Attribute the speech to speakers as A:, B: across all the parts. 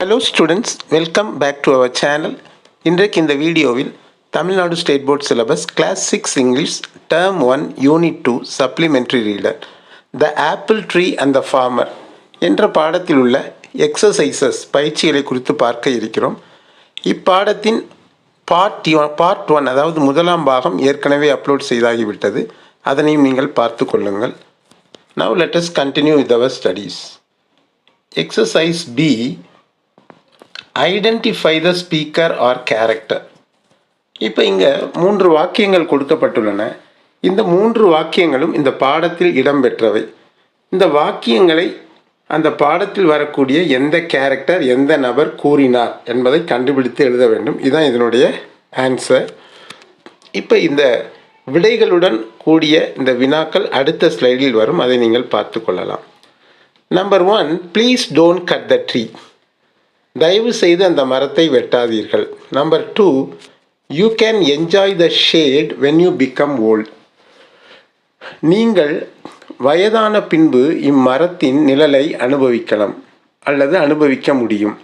A: Hello students welcome back to our channel இன்றைக்கு இந்த வீடியோவில் Tamil Nadu state board syllabus class six English term one unit two supplementary reader the apple tree and the farmer என்ற பாடத்தில் உள்ள exercises பயிற்சிகளை குறித்து பார்க்க இருக்கிறோம். இப்பாடத்தின் பார்ட் பார்ட் ஒன் அதாவது முதலாம் பாகம் ஏற்கனவே அப்லோட் செய்தாகிவிட்டது. அதனையும் நீங்கள் பார்த்து கொள்ளுங்கள். Now let's continue with our studies exercise B identify the speaker or character இப்போ இங்கே மூன்று வாக்கியங்கள் கொடுக்கப்பட்டுள்ளன. இந்த மூன்று வாக்கியங்களும் இந்த பாடத்தில் இடம்பெற்றவை. இந்த வாக்கியங்களை அந்த பாடத்தில் வரக்கூடிய எந்த கேரக்டர் எந்த நபர் கூறினார் என்பதை கண்டுபிடித்து எழுத வேண்டும். இதுதான் இதனுடைய ஆன்சர் இப்போ இந்த விடைகளுடன் கூடிய இந்த வினாக்கள் அடுத்த ஸ்லைடில் வரும். அதை நீங்கள் பார்த்து கொள்ளலாம். Number one please don't cut the tree தயவு செய்து அந்த மரத்தை வெட்டாதீர்கள். Number two you can enjoy the shade when you become old நீங்கள் வயதான பின்பு இம்மரத்தின் நிழலை அனுபவிக்கலாம் அல்லது அனுபவிக்க முடியும்.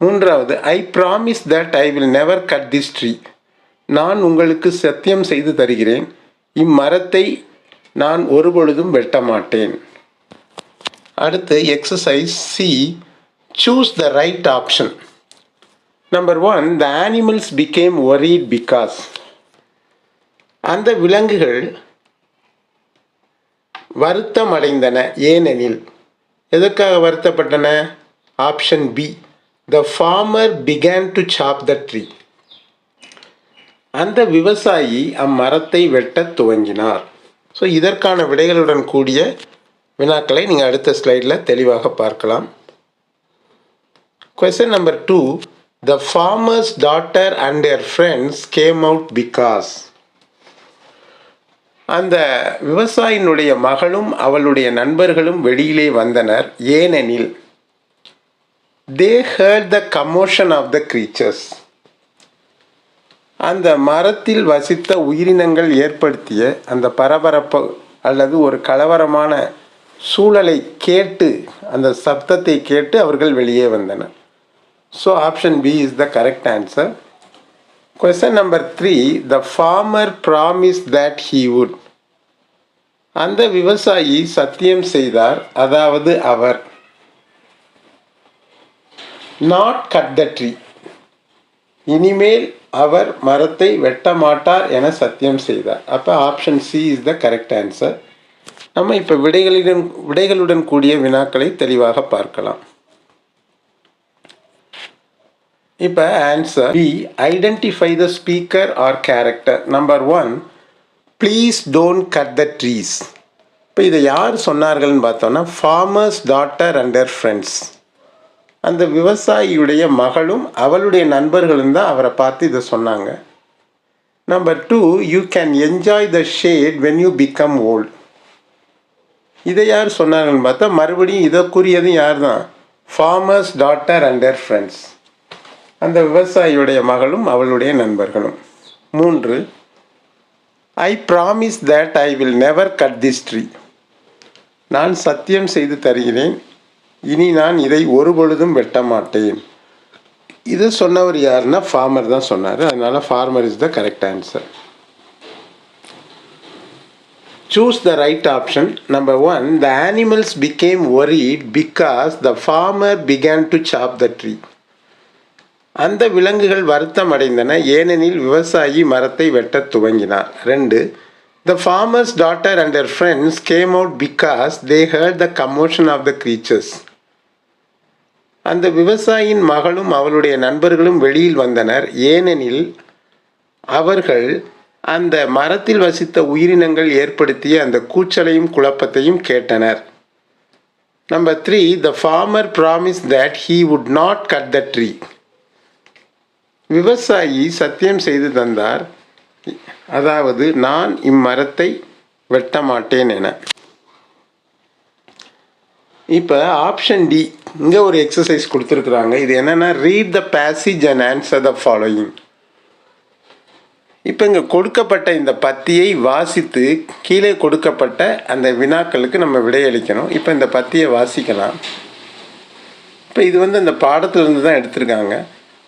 A: மூன்றாவது I promise that I will never cut this tree நான் உங்களுக்கு சத்தியம் செய்து தருகிறேன். இம்மரத்தை நான் ஒருபொழுதும் வெட்ட மாட்டேன். அடுத்து exercise C choose the right option number one the animals became worried because அந்த விலங்குகள் வருத்தம் அடைந்தன ஏனெனில். எதற்காக வருத்தப்பட்டன? Option B the farmer began to chop the tree அந்த விவசாயி அம்மரத்தை வெட்டத் துவங்கினார். ஸோ இதற்கான விடைகளுடன் கூடிய வினாக்களை நீங்கள் அடுத்த ஸ்லைடில் தெளிவாக பார்க்கலாம். Question number two the farmer's daughter and their friends came out because அந்த விவசாயினுடைய மகளும் அவளுடைய நண்பர்களும் வெளியிலே வந்தனர் ஏனெனில் they heard the commotion of the creatures அந்த மரத்தில் வசித்த உயிரினங்கள் ஏற்படுத்திய அந்த பரபரப்பு அல்லது ஒரு கலவரமான சூழலை கேட்டு அந்த சப்தத்தை கேட்டு அவர்கள் வெளியே வந்தனர். So option B is the correct answer. Question number three the farmer promised that he would. அந்த விவசாயி சத்தியம் செய்தார் அதாவது அவர். நாட் கட் த ட்ரீ இனிமேல் அவர் மரத்தை வெட்ட மாட்டார் என சத்தியம் செய்தார். அப்போ option C is the correct answer நம்ம இப்போ விடைகளிடம் விடைகளுடன் கூடிய வினாக்களை தெளிவாக பார்க்கலாம். இப்போ answer B identify the speaker or character number one please don't cut the trees இப்போ இதை யார் சொன்னார்கள்னு பார்த்தோன்னா ஃபார்மர்ஸ் டாட்டர் அண்ட் ஃப்ரெண்ட்ஸ் அந்த விவசாயியுடைய மகளும் அவளுடைய நண்பர்களும் தான் அவரை பார்த்து இதை சொன்னாங்க. Number two you can enjoy the shade when you become old இதை யார் சொன்னாங்கன்னு பார்த்தா மறுபடியும் இதற்குரியதும் யார் தான் ஃபார்மர்ஸ் டாட்டர் அண்ட் ஃப்ரெண்ட்ஸ் அந்த விவசாயியுடைய மகளும் அவளுடைய நண்பர்களும். மூன்று I promise that I will never cut this tree நான் சத்தியம் செய்து தருகிறேன். இனி நான் இதை ஒரு பொழுதும் வெட்ட மாட்டேன். இது சொன்னவர் யாருன்னா ஃபார்மர் தான் சொன்னார். அதனால் farmer is the correct answer choose the right option number one the animals became worried because the farmer began to chop the tree அந்த விலங்குகள் வருத்தம் அடைந்தன ஏனெனில் விவசாயி மரத்தை வெட்டத் துவங்கினார். ரெண்டு the farmer's daughter and their friends came out because they heard the commotion of the creatures அந்த விவசாயியின் மகளும் அவளுடைய நண்பர்களும் வெளியில் வந்தனர். ஏனெனில் அவர்கள் அந்த மரத்தில் வசித்த உயிரினங்கள் ஏற்படுத்திய அந்த கூச்சலையும் குழப்பத்தையும் கேட்டனர். Number three the farmer promise that he would not cut the tree விவசாயி சத்தியம் செய்து தந்தார். அதாவது நான் இம்மரத்தை வெட்ட மாட்டேன் என. இப்போ ஆப்ஷன் டி இங்கே ஒரு எக்ஸசைஸ் கொடுத்துருக்குறாங்க. இது என்னென்னா read the passage and answer the following இப்போ இங்கே கொடுக்கப்பட்ட இந்த பத்தியை வாசித்து கீழே கொடுக்கப்பட்ட அந்த வினாக்களுக்கு நம்ம விடையளிக்கணும். இப்போ இந்த பத்தியை வாசிக்கலாம். இப்போ இது வந்து அந்த பாடத்துலேருந்து தான் எடுத்திருக்காங்க.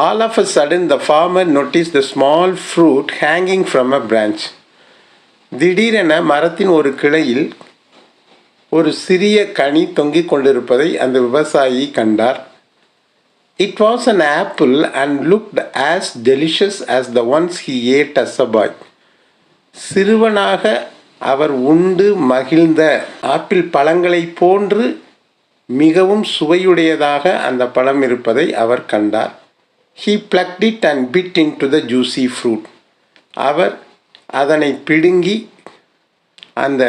A: All of a sudden the farmer notice the small fruit hanging from a branch திடீரென மரத்தின் ஒரு கிளையில் ஒரு சிறிய கனி தொங்கிக் கொண்டிருப்பதை அந்த விவசாயி கண்டார். It was an apple and looked as delicious as the ones he ate as a boy சிறுவனாக அவர் உண்டு மகிழ்ந்த ஆப்பிள் பழங்களைப் போன்று மிகவும் சுவையுடையதாக அந்த பழம் இருப்பதை அவர் கண்டார். He plucked it and bit into the juicy fruit அவர் அதனை பிடுங்கி அந்த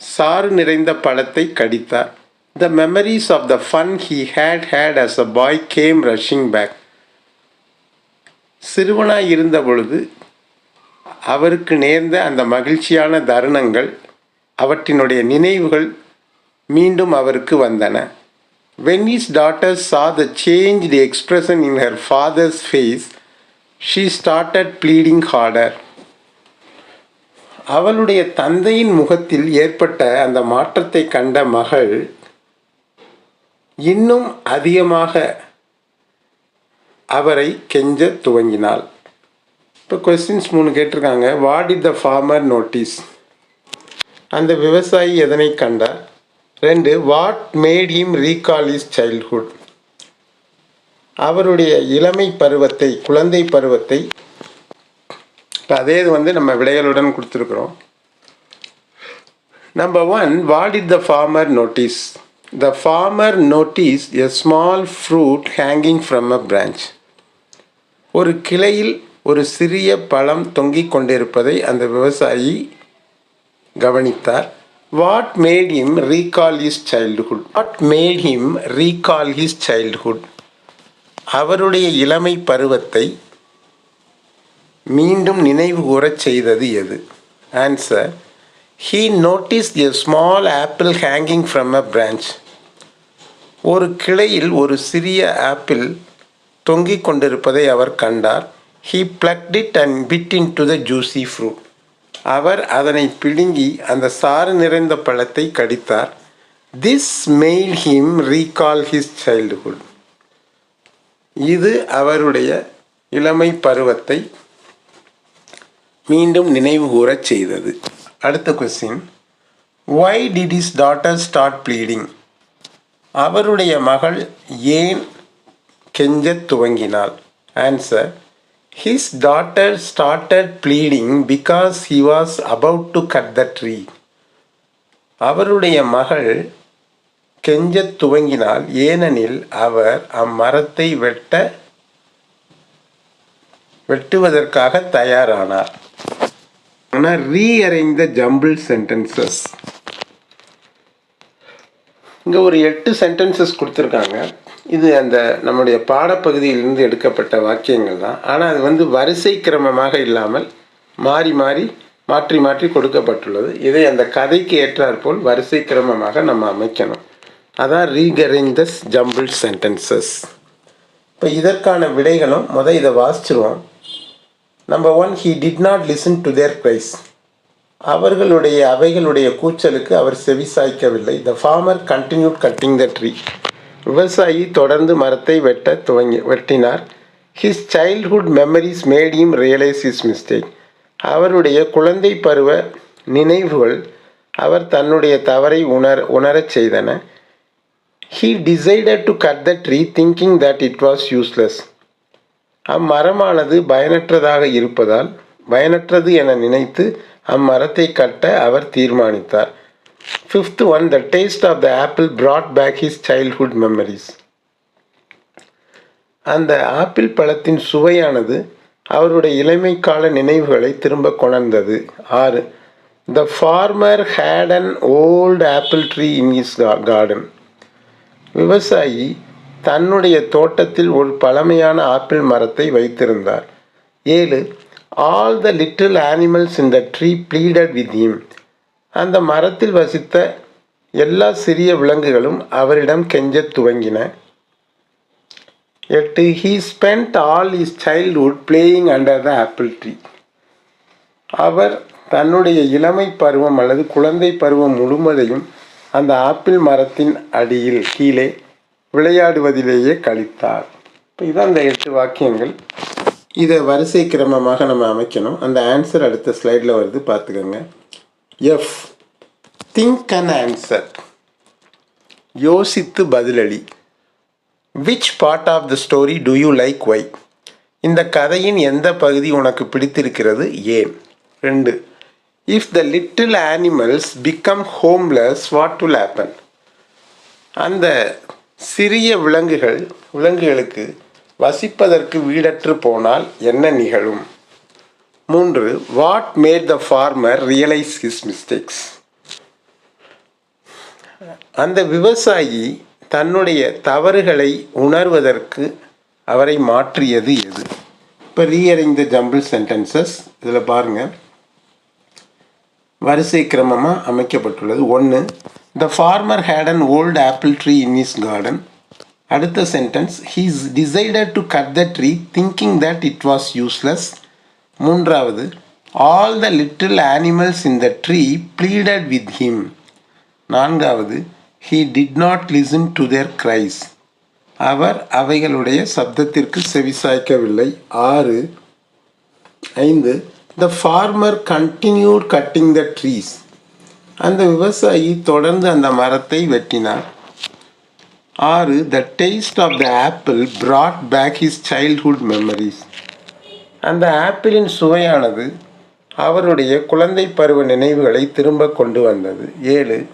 A: சாறு நிறைந்த பழத்தை கடித்தார். The memories of the fun he had had as a boy came rushing back சிறுவனாய் இருந்த பொழுது அவருக்கு நேர்ந்த அந்த மகிழ்ச்சியான தருணங்கள் அவற்றினுடைய நினைவுகள் மீண்டும் அவருக்கு வந்தன. When his his daughter saw the change the expression in her father's face she started pleading harder அவளுடைய தந்தையின் முகத்தில் ஏற்பட்ட அந்த மாற்றத்தை கண்ட மகள் இன்னும் அதிகமாக அவரை கெஞ்ச துவங்கினாள். இப்போ கொஸ்டின்ஸ் மூணு கேட்டிருக்காங்க. What it the farmer notice அந்த விவசாயி எதனை கண்டார்? ரெண்டு what made him recall his childhood அவருடைய இளமை பருவத்தை குழந்தை பருவத்தை இப்போ அதே இது வந்து நம்ம விடைகளுடன் கொடுத்துருக்குறோம். Number one what it the farmer notice the farmer notice a small fruit hanging from a branch ஒரு கிளையில் ஒரு சிறிய பழம் தொங்கிக் கொண்டிருப்பதை அந்த விவசாயி கவனித்தார். What made him recall his childhood what made him recall his childhood அவருடைய இளமை பருவத்தை மீண்டும் நினைவு கூறச் செய்தது எது? Answer he notice a small apple hanging from a branch ஒரு கிளையில் ஒரு சிறிய ஆப்பிள் தொங்கிக் கொண்டிருப்பதை அவர் கண்டார். He plucked it and bit into the juicy fruit அவர் அதனை பிடுங்கி அந்த சாறு நிறைந்த பழத்தை கடித்தார். This made him recall his childhood இது அவருடைய இளமை பருவத்தை மீண்டும் நினைவு கூறச் செய்தது. அடுத்த question why did his daughter start pleading அவருடைய மகள் ஏன் கெஞ்சத் துவங்கினாள்? Answer his daughter started pleading because he was about to cut the tree அவருடைய மகள் கெஞ்சத் துவங்கினால் ஏனெனில் அவர் அம்மரத்தை வெட்ட வெட்டுவதற்காக தயாரானார். ஆனால் ரீஅரேஞ்ச் த ஜம்பிள் சென்டென்சஸ். இங்கே ஒரு எட்டு சென்டென்சஸ் கொடுத்துருக்காங்க. இது அந்த நம்முடைய பாடப்பகுதியிலிருந்து எடுக்கப்பட்ட வாக்கியங்கள் தான். ஆனால் அது வந்து வரிசை கிரமமாக இல்லாமல் மாறி மாறி மாற்றி மாற்றி கொடுக்கப்பட்டுள்ளது. இதை அந்த கதைக்கு ஏற்றாற்போல் வரிசை கிரமமாக நம்ம அமைக்கணும். அதான் ரீகரேஞ்சஸ் ஜம்பிள் சென்டென்சஸ் இப்போ இதற்கான விடைகளும் முத இதை வாசிச்சிருவோம். Number one he did not listen to their cries அவர்களுடைய அவைகளுடைய கூச்சலுக்கு அவர் செவி சாய்க்கவில்லை the farmer continued cutting the tree விவசாயி தொடர்ந்து மரத்தை வெட்ட துவங்கி வெட்டினார். His childhood memories made him realise his mistake அவருடைய குழந்தை பருவ நினைவுகள் அவர் தன்னுடைய தவறை உணர் உணரச் செய்தன. He decided to cut the tree thinking that it was useless அம்மரமானது பயனற்றதாக இருப்பதால் பயனற்றது என நினைத்து அம்மரத்தை கட்ட அவர் தீர்மானித்தார். Fifth one the taste of the apple brought back his childhood memories அந்த ஆப்பிள் பழத்தின் சுவையானது அவருடைய இளமைக்கால நினைவுகளை திரும்ப கொணர்ந்தது. ஆறு the farmer had an old apple tree in his garden விவசாயி தன்னுடைய தோட்டத்தில் ஒரு பழமையான ஆப்பிள் மரத்தை வைத்திருந்தார். ஏழு all the little animals in the tree pleaded with him அந்த மரத்தில் வசித்த எல்லா சிறிய விலங்குகளும் அவரிடம் கெஞ்சத் துவங்கின. எட்டு he spend all his childhood playing under the apple tree அவர் தன்னுடைய இளமை பருவம் அல்லது குழந்தை பருவம் முழுவதையும் அந்த ஆப்பிள் மரத்தின் அடியில் கீழே விளையாடுவதிலேயே கழித்தார். இப்போ இதான் அந்த எட்டு வாக்கியங்கள். இதை வரிசை கிரமமாக நம்ம அமைக்கணும். அந்த ஆன்சர் அடுத்த ஸ்லைடில் வருது. பார்த்துக்கோங்க. எஃப் திங்க் அண்ட் ஆன்சர் யோசித்து பதிலளி which part of the story do you like why இந்த கதையின் எந்த பகுதி உனக்கு பிடித்திருக்கிறது? ஏன் ரெண்டு. If the little animals become homeless what will happen அந்த சிறிய விலங்குகள் விலங்குகளுக்கு வசிப்பதற்கு வீடற்று போனால் என்ன நிகழும்? மூன்று what made the farmer realise his mistakes அந்த விவசாயி தன்னுடைய தவறுகளை உணர்வதற்கு அவரை மாற்றியது எது? இப்போ ரீஅரேஞ்ச் த ஜம்பிள் சென்டென்சஸ் இதில் பாருங்கள் வரிசை கிரமமாக அமைக்கப்பட்டுள்ளது. ஒன்று the farmer had an old apple tree in his garden அடுத்த sentence he's decided to cut the tree thinking that it was useless மூன்றாவது all the little animals in the tree pleaded with him நான்காவது he did not listen to their cries அவர் அவைகளுடைய சப்தத்திற்கு செவிசாய்க்கவில்லை. ஆறு ஐந்து the farmer continued cutting the trees அந்த விவசாயி தொடர்ந்து அந்த மரத்தை வெட்டினார். ஆறு the taste of the apple brought back his childhood memories அந்த ஆப்பிளின் சுவையானது அவருடைய குழந்தை பருவ நினைவுகளை திரும்ப கொண்டு வந்தது. ஏழு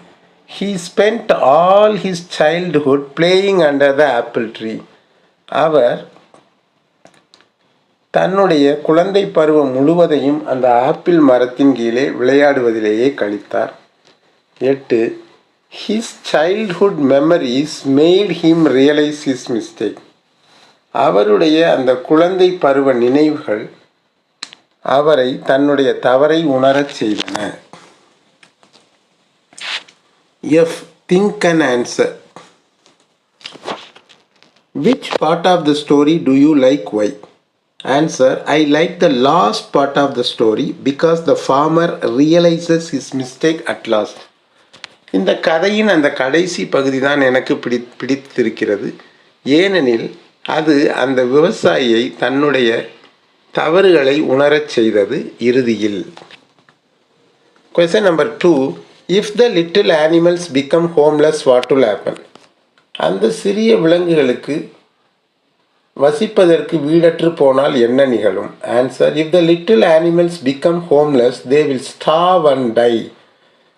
A: he spend all his childhood playing under the apple tree அவர் தன்னுடைய குழந்தை பருவம் முழுவதையும் அந்த ஆப்பிள் மரத்தின் கீழே விளையாடுவதிலேயே கழித்தார். எட்டு his childhood memories made him realise his mistake அவருடைய அந்த குழந்தை பருவ நினைவுகள் அவரை தன்னுடைய தவறை உணரச் செய்தன. F think and answer which part of the story do you like why answer I like the last part of the story because the farmer realises his mistake at last இந்த கதையின் அந்த கடைசி பகுதி தான் எனக்கு பிடி பிடித்திருக்கிறது. ஏனெனில் அது அந்த விவசாயியை தன்னுடைய தவறுகளை உணரச் செய்தது இறுதியில். Question number two if the little animals become homeless what will happen அந்த சிறிய விலங்குகளுக்கு வசிப்பதற்கு வீடற்று போனால் என்ன நிகழும்? Answer if the little animals become homeless they will starve and die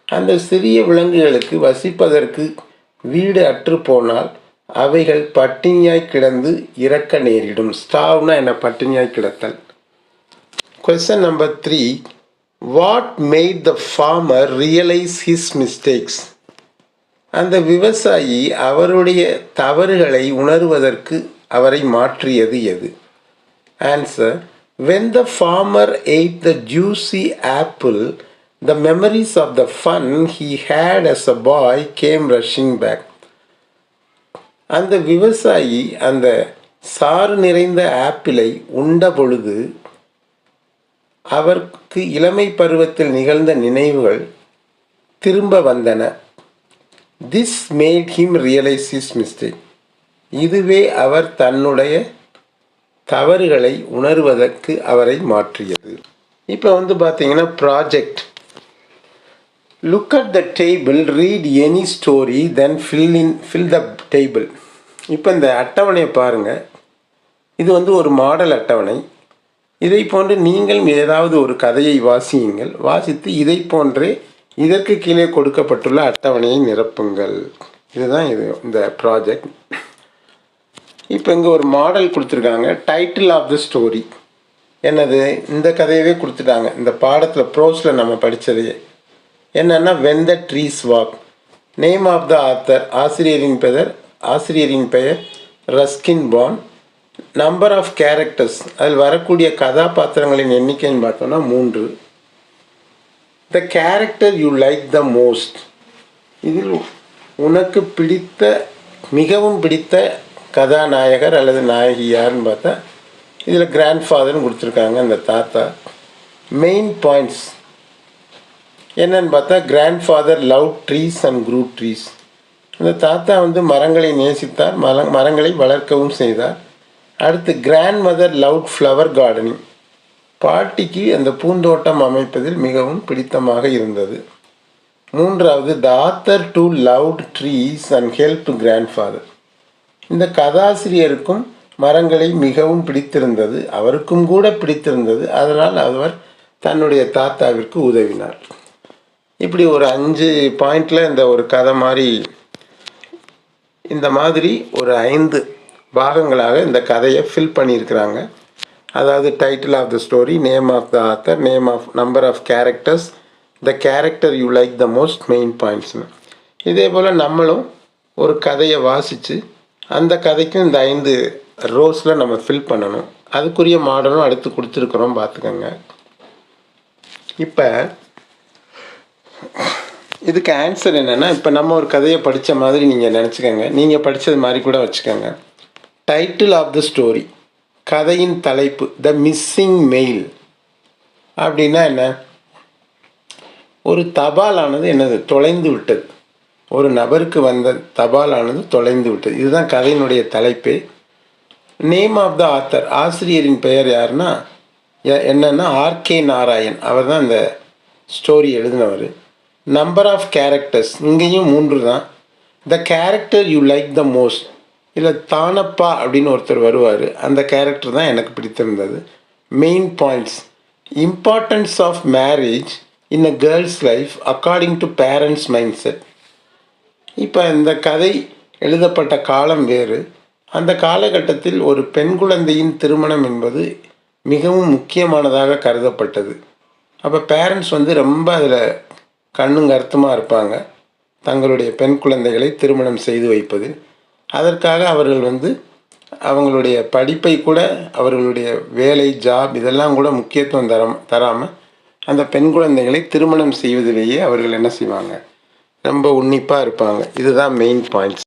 A: அந்த சிறிய விலங்குகளுக்கு வசிப்பதற்கு வீடு அற்று போனால் அவைகள் பட்டினியாய் கிடந்து இறக்க நேரிடும். ஸ்டாவ்னா என்ன? பட்டினியாய் கிடத்தல். Question number three what made the farmer realise his mistakes அந்த விவசாயி அவருடைய தவறுகளை உணர்வதற்கு அவரை மாற்றியது எது? Answer when the farmer ate the juicy apple the memories of the fun he had as a boy came rushing back அந்த விவசாயி அந்த சாறு நிறைந்த ஆப்பிளை உண்ட பொழுது அவருக்கு இளமை பருவத்தில் நிகழ்ந்த நினைவுகள் திரும்ப வந்தன. This made him realise his mistake இதுவே அவர் தன்னுடைய தவறுகளை உணர்வதற்கு அவரை மாற்றியது. இப்போ வந்து பார்த்தீங்கன்னா project look at the table read any story then fill in fill the table இப்போ இந்த அட்டவணையை பாருங்கள் இது வந்து ஒரு மாடல் அட்டவணை. இதை போன்று நீங்கள் ஏதாவது ஒரு கதையை வாசியுங்கள். வாசித்து இதை போன்றே இதற்கு கீழே கொடுக்கப்பட்டுள்ள அட்டவணையை நிரப்புங்கள். இதுதான் இது இந்த ப்ராஜெக்ட் இப்போ இங்கே ஒரு மாடல் கொடுத்துருக்காங்க. டைட்டில் ஆஃப் த ஸ்டோரி என்னது? இந்த கதையவே கொடுத்துட்டாங்க. இந்த பாடத்தில் ப்ரோஸில் நம்ம படித்ததையே என்னென்னா when the trees walk name of the author ஆசிரியரின் பெயர் ஆசிரியரின் பெயர் Ruskin Bond number of characters அதில் வரக்கூடிய கதாபாத்திரங்களின் எண்ணிக்கைன்னு பார்த்தோன்னா மூன்று. The character you like the most இதில் உனக்கு பிடித்த மிகவும் பிடித்த கதாநாயகர் அல்லது நாயகி யாருன்னு பார்த்தா இதில் கிராண்ட் ஃபாதர்னு கொடுத்துருக்காங்க அந்த தாத்தா. மெயின் பாயிண்ட்ஸ் என்னன்னு பார்த்தா grandfather love trees and grow trees இந்த தாத்தா வந்து மரங்களை நேசித்தார் மர மரங்களை வளர்க்கவும் செய்தார். அடுத்து grandmother love flower gardening பாட்டிக்கு அந்த பூந்தோட்டம் அமைப்பதில் மிகவும் பிடித்தமாக இருந்தது. மூன்றாவது the author too loved trees and help grandfather இந்த கதாசிரியருக்கும் மரங்களை மிகவும் பிடித்திருந்தது அவருக்கும் கூட பிடித்திருந்தது. அதனால் அவர் தன்னுடைய தாத்தாவிற்கு உதவினார். இப்படி ஒரு அஞ்சு பாயிண்டில் இந்த ஒரு கதை மாதிரி இந்த மாதிரி ஒரு ஐந்து பாகங்களாக இந்த கதையை ஃபில் பண்ணியிருக்கிறாங்க. அதாவது title of the story name of the author name of number of characters the character you like the most main பாயிண்ட்ஸ்னு இதே போல் நம்மளும் ஒரு கதையை வாசித்து அந்த கதைக்கும் இந்த ஐந்து ரோஸில் நம்ம ஃபில் பண்ணணும். அதுக்குரிய மாடலும் அடுத்து கொடுத்துருக்குறோம் பார்த்துக்கோங்க இப்போ இதுக்கு ஆன்சர் என்னென்னா இப்போ நம்ம ஒரு கதையை படித்த மாதிரி நீங்கள் நினச்சிக்கோங்க. நீங்கள் படித்தது மாதிரி கூட வச்சுக்கோங்க. டைட்டில் ஆஃப் த ஸ்டோரி கதையின் தலைப்பு. த மிஸ்ஸிங் மெயில் அப்படின்னா என்ன? ஒரு தபாலானது என்னது? தொலைந்து விட்டது. ஒரு நபருக்கு வந்த தபாலானது தொலைந்து விட்டது. இதுதான் கதையினுடைய தலைப்பு. நேம் ஆஃப் த ஆத்தர் ஆசிரியரின் பெயர் யாருன்னா எ- ஆர்கே நாராயண். அவர் தான் இந்த ஸ்டோரி எழுதினவர். நம்பர் ஆஃப் கேரக்டர்ஸ் இங்கேயும் மூன்று தான் the character you like the most இல்லை தானப்பா அப்படின்னு ஒருத்தர் வருவார். அந்த கேரக்டர் தான் எனக்கு பிடித்திருந்தது. Main points importance of marriage in a girl's life according to parents mindset இப்போ இந்த கதை எழுதப்பட்ட காலம் வேறு. அந்த காலகட்டத்தில் ஒரு பெண் குழந்தையின் திருமணம் என்பது மிகவும் முக்கியமானதாக கருதப்பட்டது. அப்போ பேரண்ட்ஸ் வந்து ரொம்ப அதில் கண்ணும் கருத்துமாக இருப்பாங்க. தங்களுடைய பெண் குழந்தைகளை திருமணம் செய்து வைப்பது. அதற்காக அவர்கள் வந்து அவங்களுடைய படிப்பை கூட அவர்களுடைய வேலை ஜாப் இதெல்லாம் கூட முக்கியத்துவம் தர தராமல் அந்த பெண் குழந்தைகளை திருமணம் செய்வதிலேயே அவர்கள் என்ன செய்வாங்க? ரொம்ப உன்னிப்பாக இருப்பாங்க. இதுதான் மெயின் பாயிண்ட்ஸ்